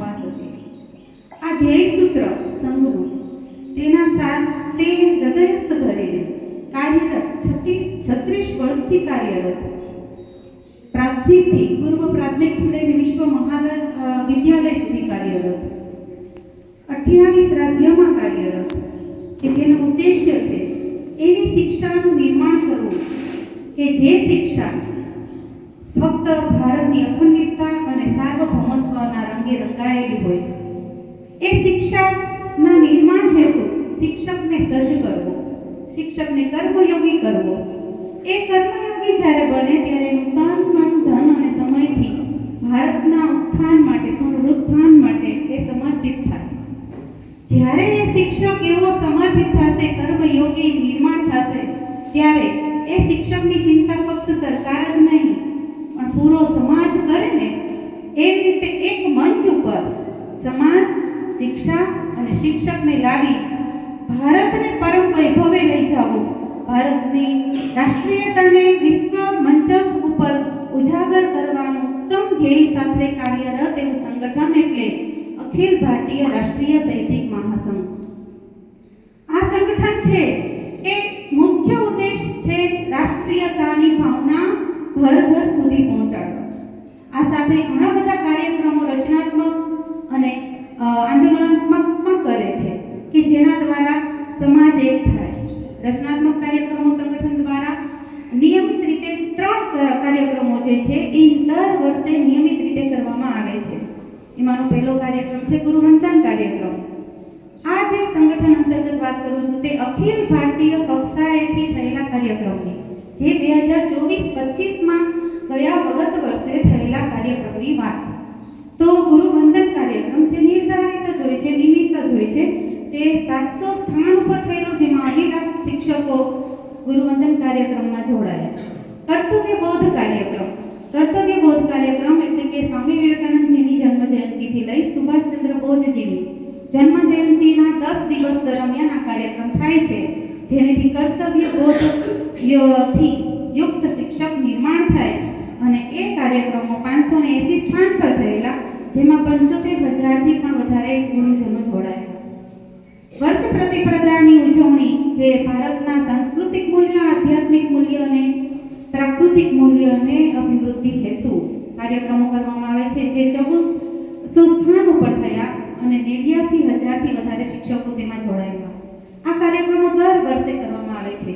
ઉપવાસ હતી. આ ધ્યેય સૂત્ર સંઘનું તેના સાથે હૃદયસ્થ ધરીને કાર્યરત છત્રીસ છત્રીસ વર્ષથી કાર્યરત. પ્રાથમિકથી પૂર્વ પ્રાથમિકથી લઈને વિશ્વ મહાવિદ્યાલય વિદ્યાલય સુધી કાર્યરત. અઠ્યાવીસ રાજ્યોમાં કાર્યરત. કે જેનો ઉદ્દેશ્ય છે એવી શિક્ષાનું નિર્માણ કરવું. કે જે શિક્ષા ફક્ત ભારતની અખંડિતતા અને સાર્વભૌમત્વના રંગે રંગાયેલી હોય. એ શિક્ષાના નિર્માણ હેતુ શિક્ષકને સજ્જ કરવો, શિક્ષકને કર્મયોગી કરવો. એ કર્મયોગી જ્યારે બને ત્યારે નૂતન, મન, ધન અને સમયથી ભારતના ઉત્થાન માટે પુનરુત્થાન માટે એ સમર્પિત થાય. જ્યારે એ શિક્ષક એવો સમર્પિત થશે, કર્મયોગી નિર્માણ થશે, ત્યારે એ શિક્ષકની ચિંતા ફક્ત સરકાર જ નહીં પૂરો સમાજ કરે ને એવી રીતે એક મંચ ઉપર સમાજ, શિક્ષા અને શિક્ષકને લાવી ભારતને પરમ વૈભવે લઈ જાવો ભારતની રાષ્ટ્રીયતાને વિશ્વ મંચ ઉપર ઉજાગર કરવાનું ઉત્તમ ધ્યેય સાથે કાર્યરત એવું સંગઠન એટલે અખિલ ભારતીય રાષ્ટ્રીય શૈક્ષિક મહાસંઘ આ સંગઠન છે એ મુખ્ય ઉદ્દેશ છે રાષ્ટ્રીયતાની ભાવના ઘર ઘર સુધી પહોંચાડવા. આ સાથે ઘણા બધા કાર્યક્રમો રચનાત્મક અને આંદોલનાત્મક પણ કરે છે, કે જેના દ્વારા સમાજ એક થાય. રચનાત્મક કાર્યક્રમો સંગઠન દ્વારા નિયમિત રીતે ત્રણ કાર્યક્રમો જે છે, એ દર વર્ષે નિયમિત રીતે કરવામાં આવે છે. એમાંનો પહેલો કાર્યક્રમ છે ગુરુવંદન કાર્યક્રમ. આ જે સંગઠન અંતર્ગત વાત કરું છું, તે અખિલ ભારતીય કક્ષાએથી થયેલા કાર્યક્રમની. જે બે હજાર ચોવીસ પચીસમાં ગયા વગત વર્ષે થયેલા કાર્યક્રમની વાત. તો ગુરુવંદન કાર્યક્રમ જે નિર્ધારિત જ હોય છે, નિમિત્ત જ હોય છે. તે સાતસો સ્થાન ઉપર થયેલો, જેમાં અઢી લાખ શિક્ષકો ગુરુવંદન કાર્યક્રમમાં જોડાયા. કર્તવ્ય બોધ કાર્યક્રમ. કર્તવ્ય બોધ કાર્યક્રમ એટલે કે સ્વામી વિવેકાનંદજીની જન્મ જયંતિથી લઈ સુભાષચંદ્ર બોઝજીની જન્મ જયંતિના દસ દિવસ દરમિયાન આ કાર્યક્રમ થાય છે. જેનેથી કર્તવ્ય બોધથી યુક્ત શિક્ષક નિર્માણ થાય અને એ કાર્યક્રમો પાંચસો ને એસી સ્થાન પર થયેલા, જેમાં પંચોતેર હજારથી પણ વધારે ગુરુજનો જોડાયા. વર્ષ પ્રતિપ્રદાની ઉજવણી, જે ભારતના સાંસ્કૃતિક મૂલ્ય, આધ્યાત્મિક મૂલ્ય અને પ્રાકૃતિક મૂલ્ય અને અભિવૃદ્ધિ હેતુ કાર્યક્રમો કરવામાં આવે છે, જે ચૌદ સુસ્થાન ઉપર થયા અને નેવ્યાસી હજારથી વધારે શિક્ષકો તેમાં દર વર્ષે કરવામાં આવે છે.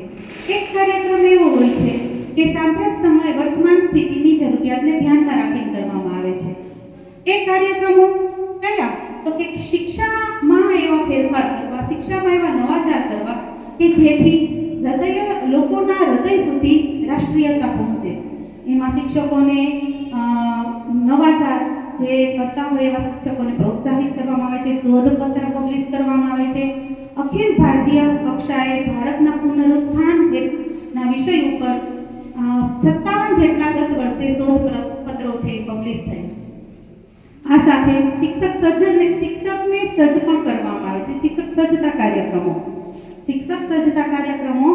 એક કાર્યક્રમ એવો હોય છે કે સાંપ્રત સમય વર્તમાન સ્થિતિની જરૂરિયાતને ધ્યાનમાં રાખીને કરવામાં આવે છે. એ કાર્યક્રમો કયા? તો કે શિક્ષામાં એવા ફેરફાર કરવા, શિક્ષામાં એવા નવાચાર કરવા કે જેથી હૃદય, લોકોના હૃદય સુધી રાષ્ટ્રીયતા પહોંચે. એમાં શિક્ષકોને નવાચાર જે કરતા હોય એવા શિક્ષકોને પ્રોત્સાહિત કરવામાં આવે છે, શોધપત્ર પબ્લિશ કરવામાં આવે છે. અખિલ ભારતીય કક્ષાએ ભારતના પુનરુત્થાન ના વિષય ઉપર સત્તાવન જેટલા ગત વર્ષે શોધ પત્રો છે પબ્લિશ થયા. આ સાથે શિક્ષક સજ્જને શિક્ષકને સજ્જ પણ કરવામાં આવે છે. શિક્ષક સજ્જતા કાર્યક્રમો. શિક્ષક સજ્જતા કાર્યક્રમો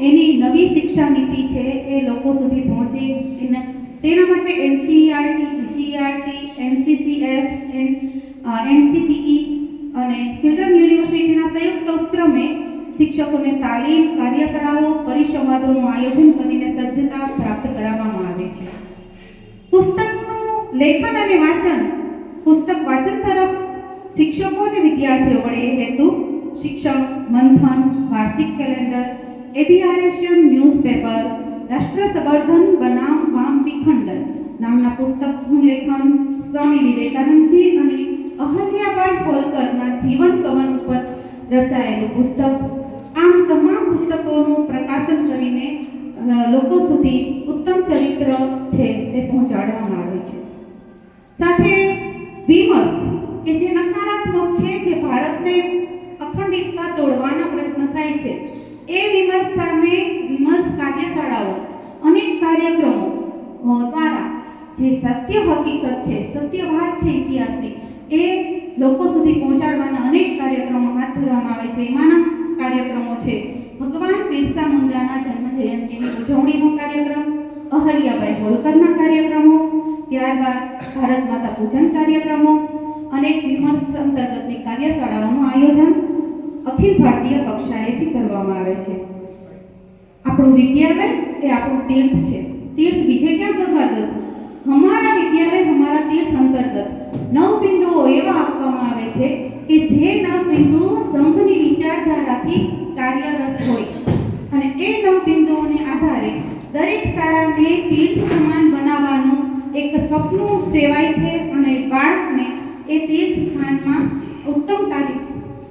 એની નવી શિક્ષા નીતિ છે એ લોકો સુધી પહોંચે તેના માટે એનસીઈઆરટી જીસીઈઆરટી એનસીસીએફ એનસીપીઈ અને ચિલ્ડ્રન યુનિવર્સિટીના સંયુક્ત ઉપક્રમે શિક્ષકોને તાલીમ, કાર્યશાળાઓ, પરિસંવાદોનું આયોજન કરીને સજ્જતા પ્રાપ્ત કરાવવામાં આવે છે. પુસ્તકનું લેખન અને વાંચન પુસ્તક વાંચન તરફ શિક્ષકો અને વિદ્યાર્થીઓ વડે હેતુ, શિક્ષણ, મંથન, વાર્ષિક કેલેન્ડર એબીઆરએશિયન ન્યૂઝપેપર રાષ્ટ્ર સંવર્ધન વિખંડન નામના પુસ્તકનું લેખન સ્વામી વિવેકાનંદજી અને અહલ્યાબાઈ હોલકરના જીવન કવન ઉપર રચાયેલું પુસ્તક. આમ તમામ પુસ્તકોનું પ્રકાશન કરીને લોકો સુધી ઉત્તમ ચરિત્ર છે તે પહોંચાડવામાં આવે છે. સાથે વિમર્શ, કે જે નકારાત્મક છે જે ભારતને અખંડિતતા તોડવાના પ્રયત્ન થાય છે, એ વિમર્શ સામે વિમર્શ કાર્યશાળાઓ, અનેક કાર્યક્રમો દ્વારા જે સત્ય હકીકત છે સત્ય વાત છે ઇતિહાસની, એ લોકો સુધી પહોંચાડવાના અનેક કાર્યક્રમો હાથ ધરવામાં આવે છે. એમાંના કાર્યક્રમો છે, ભગવાન બિરસા મુંડાના જન્મ જયંતિની ઉજવણીનો કાર્યક્રમ, અહલ્યાબાઈ હોલકરના કાર્યક્રમો, ત્યારબાદ ભારત માતા પૂજન કાર્યક્રમો, અનેક વિમર્શ અંતર્ગતની કાર્યશાળાઓનું આયોજન અખિલ ભારતીય કક્ષાએથી કરવામાં આવે છે. આપણું વિદ્યાલય એ આપણું તીર્થ છે. તીર્થ બીજે ક્યાં શોધવા જશું? હમારા વિદ્યાલય હમારા તીર્થ અંતર્ગત. નવ બિંદુઓ એવા આપવામાં આવે છે કે જે નવ બિંદુઓ સંઘની વિચારધારાથી કાર્યરત હોય. અને એ નવ બિંદુઓને આધારે દરેક શાળાને તીર્થ સમાન બનાવવાનું એક સપનું સેવાય છે અને બાળકને એ તીર્થ સ્થાનમાં ઉત્તમ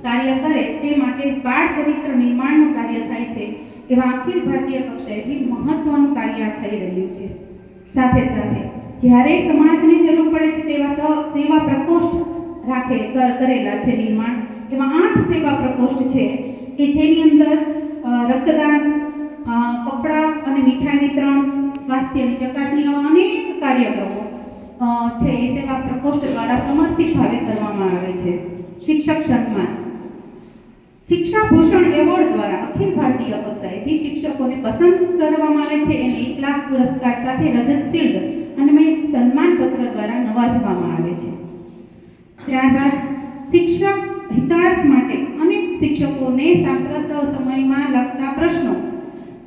કાર્ય કરે તે માટે બાળ ચરિત્ર નિર્માણનું કાર્ય થાય છે. એવા અખિલ ભારતીય કક્ષાએથી મહત્વનું કાર્ય થઈ રહ્યું છે. સાથે સાથે જ્યારે સમાજને જરૂર પડે છે તેવા સેવા પ્રકોષ્ઠ રાખે, કર- કરેલા છે નિર્માણ. એવા આઠ સેવા પ્રકોષ્ઠ છે કે જેની અંદર રક્તદાન કપડાં અને મીઠાઈ વિતરણ સ્વાસ્થ્યની ચકાસણી આવા અનેક કાર્યક્રમો છે એ સેવા પ્રકોષ્ઠ દ્વારા સમર્પિત ભાવે કરવામાં આવે છે. શિક્ષક સન્માન શિક્ષા ભૂષણ એવોર્ડ દ્વારા અખિલ ભારતીય કક્ષાએથી શિક્ષકોને પસંદ કરવામાં આવે છે. એને એક લાખ પુરસ્કાર સાથે રજત શિલ્ડ અને મેં સન્માન પત્ર દ્વારા નવાજવામાં આવે છે. ત્યારબાદ શિક્ષક હિતાર્થ માટે અનેક શિક્ષકોને સાંપ્રત સમયમાં લગતા પ્રશ્નો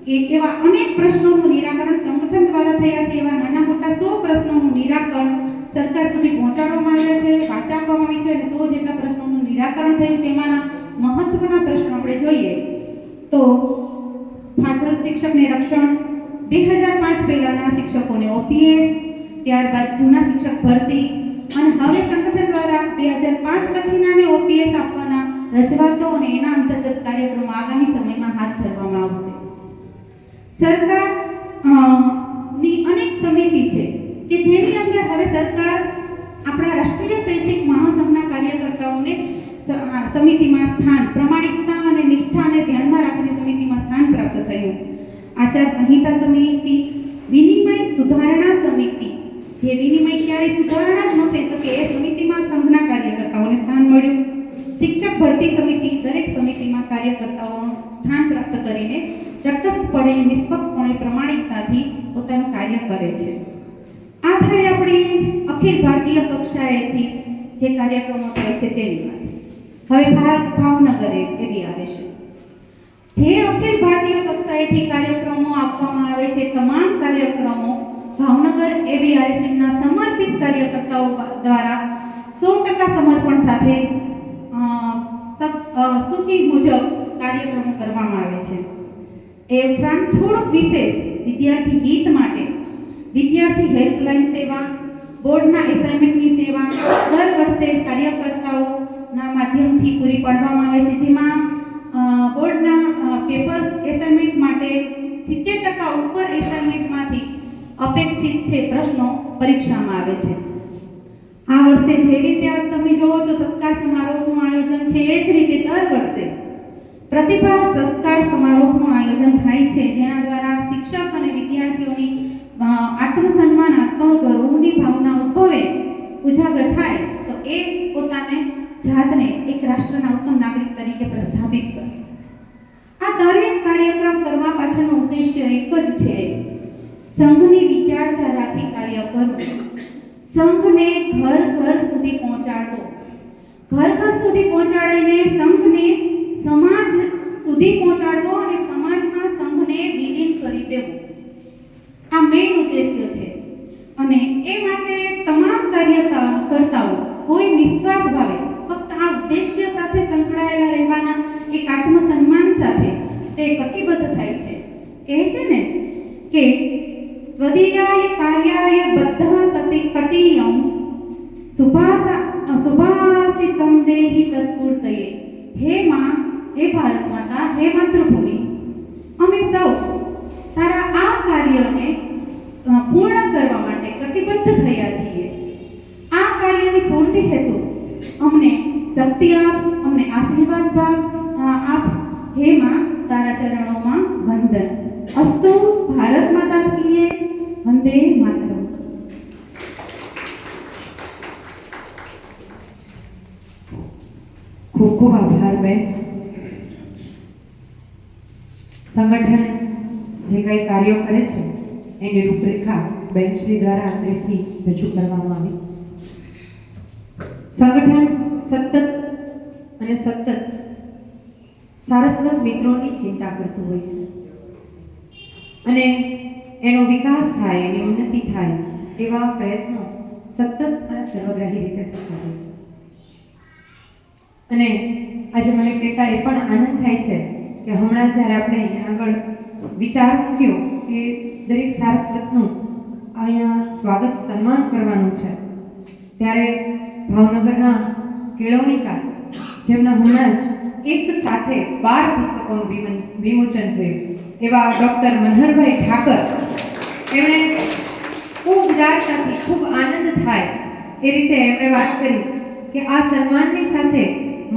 એ એવા અનેક પ્રશ્નોનું નિરાકરણ સંગઠન દ્વારા થયા છે, એવા નાના મોટા સો પ્રશ્નોનું નિરાકરણ સરકાર સુધી પહોંચાડવામાં આવ્યા છે વાંચા આપવામાં આવી છે અને સો જેટલા પ્રશ્નોનું નિરાકરણ થયું છે. એમાંના મહત્વના પ્રશ્નો આપણે જોઈએ તો પાછળ શિક્ષકને રક્ષણ બે હજાર પાંચ પહેલાના શિક્ષકોને ઓપીએસ ત્યારબાદ જૂના શિક્ષક ભરતી, અને હવે સંગઠન દ્વારા બે હજાર પાંચ પછીનાને ઓપીએસ આપવાના રજૂઆતો અને એના અંતર્ગત કાર્યક્રમો આગામી સમયમાં હાથ ધરવામાં આવશે. સરકારની અનેક સમિતિ છે કે જેની અંદર હવે સરકાર આપણા રાષ્ટ્રીય શૈક્ષિક મહાસંઘના કાર્યકર્તાઓને સમિતિમાં સ્થાન, પ્રમાણિકતા અને નિષ્ઠાને ધ્યાનમાં રાખીને સમિતિમાં સ્થાન પ્રાપ્ત થયું. આચાર સંહિતા સમિતિ, વિનિમય સુધારણા સમિતિ. જે વિનિમય ક્યારેય સુધારણા જ ન થઈ શકે એ સમિતિમાં સંઘના કાર્યકર્તાઓને સ્થાન મળ્યું. શિક્ષક ભરતી સમિતિ દરેક સમિતિમાં કાર્યકર્તાઓનું સ્થાન પ્રાપ્ત કરીને તટસ્થપણે નિષ્પક્ષપણે પ્રમાણિકતાથી પોતાનું કાર્ય કરે છે. આ થઈ આપણી અખિલ ભારતીય કક્ષાએથી જે કાર્યક્રમો થાય છે તેની વાત. હવે ભાવનગર એ એબીઆરએસ જે અખિલ ભારતીય કક્ષાએથી કાર્યક્રમો આપવામાં આવે છે, તમામ કાર્યક્રમો ભાવનગર એબીઆરએસના સમર્પિત કાર્યકર્તાઓ દ્વારા સો ટકા સમર્પણ સાથે સૂચિ મુજબ કાર્યક્રમો કરવામાં આવે છે. એ ઉપરાંત થોડુંક વિશેષ વિદ્યાર્થી હિત માટે વિદ્યાર્થી હેલ્પલાઇન સેવા, બોર્ડના એસાઇનમેન્ટની સેવા, દર વર્ષે કાર્યકર્તાઓના માધ્યમથી પૂરી પાડવામાં આવે છે. જેમાં બોર્ડના પેપર્સ એસાઇનમેન્ટ માટે સિત્તેર ટકા ઉપર એસાઇનમેન્ટમાંથી અપેક્ષિત છે પ્રશ્નો પરીક્ષામાં આવે છે. આ વર્ષે જે રીતે તમે જોવો છો સત્કાર સમારોહનું આયોજન છે, એ જ રીતે દર વર્ષે પ્રતિભા સત્કાર સમારોહનું આયોજન થાય છે, જેના દ્વારા શિક્ષક અને વિદ્યાર્થીઓની આત્મસન્માન, આત્મગૌરવની ભાવના ઉદ્ભવે, ઉજાગર થાય, તો એ પોતાને જાતને એક રાષ્ટ્રના ઉત્તમ નાગરિક તરીકે પ્રસ્થાપિત કરે. દરેક કાર્યક્રમ કરવા પાછળનો ઉદ્દેશ્ય એક જ છે. સંઘની વિચારધારાથી કાર્ય કરવું. સંઘને ઘર ઘર સુધી પહોંચાડવો. ઘર ઘર સુધી પહોંચાડીને સંઘને સમાજ સુધી પહોંચાડવો અને સમાજમાં સંઘને વિલીન કરી દેવો આ મેઇન ઉદ્દેશ્ય છે અને એ માટે તમામ કાર્યતા કરતાઓ કોઈ નિસ્વાર્થ ભાવે ફક્ત આ ઉદ્દેશ્ય સાથે સંકળાયેલા રહેવાના એક આત્મસન્માન સાથે તે કટિબદ્ધ થાય છે. કહે છે ને કે, ત્વદીયાય કાર્યાય બધા કતિ કટિયમ સુભાસા સુભાસી સંદેહી તત્પૂર્તયે. હે માં, હે ભારત માતા હે માતૃભૂમિ, અમે સૌ તારા આ કાર્યને પૂર્ણ કરવા માટે કટિબદ્ધ થયા છીએ. આ કાર્યની પૂર્તિ હેતુ અમને શક્તિ આપ, અમને આશીર્વાદ આપ. હે માં તારા ચરણોમાં વંદન. અસ્તુ ભારત માતા કીએ વંદે માતરમ. ખૂબ ખૂબ આભાર બેન. સંગઠન જે કંઈ કાર્યો કરે છે, એની રૂપરેખા બેનશ્રી દ્વારા અંદરથી રજૂ કરવામાં આવી. સંગઠન સતત અને સતત સારસ્વત મિત્રોની ચિંતા કરતું હોય છે. અને એનો વિકાસ થાય, એની ઉન્નતિ થાય, એવા પ્રયત્નો સતત અને સર્વગ્રાહી રીતે થતા હોય છે. અને આજે મને કહેતા એ પણ આનંદ થાય છે કે હમણાં જ્યારે આપણે અહીંયા આગળ વિચાર મૂક્યો કે દરેક સારસ્વતનું અહીંયા સ્વાગત, સન્માન કરવાનું છે, ત્યારે ભાવનગરના કેળવણીકાર, જેમના હમણાં જ એક સાથે બાર પુસ્તકોનું વિમોચન થયું. એવા ડૉક્ટર મનહરભાઈ ઠાકર. એમણે ખૂબ ઉદારતાથી, ખૂબ આનંદ થાય એ રીતે એમણે વાત કરી કે આ સન્માનની સાથે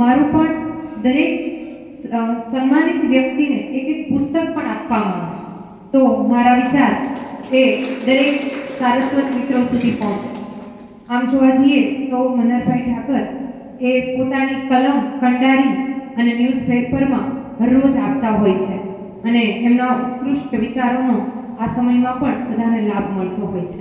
મારું પણ દરેક સન્માનિત વ્યક્તિને એક એક પુસ્તક પણ આપવામાં આવે. તો મારા વિચાર એ દરેક સારસ્વત મિત્રો સુધી પહોંચે. આમ જોવા જઈએ તો મનહરભાઈ ઠાકર એ પોતાની કલમ, કંડારી અને ન્યૂઝપેપરમાં હરરોજ આપતા હોય છે. અને એમના ઉત્કૃષ્ટ વિચારોનો આ સમયમાં પણ બધાને લાભ મળતો હોય છે.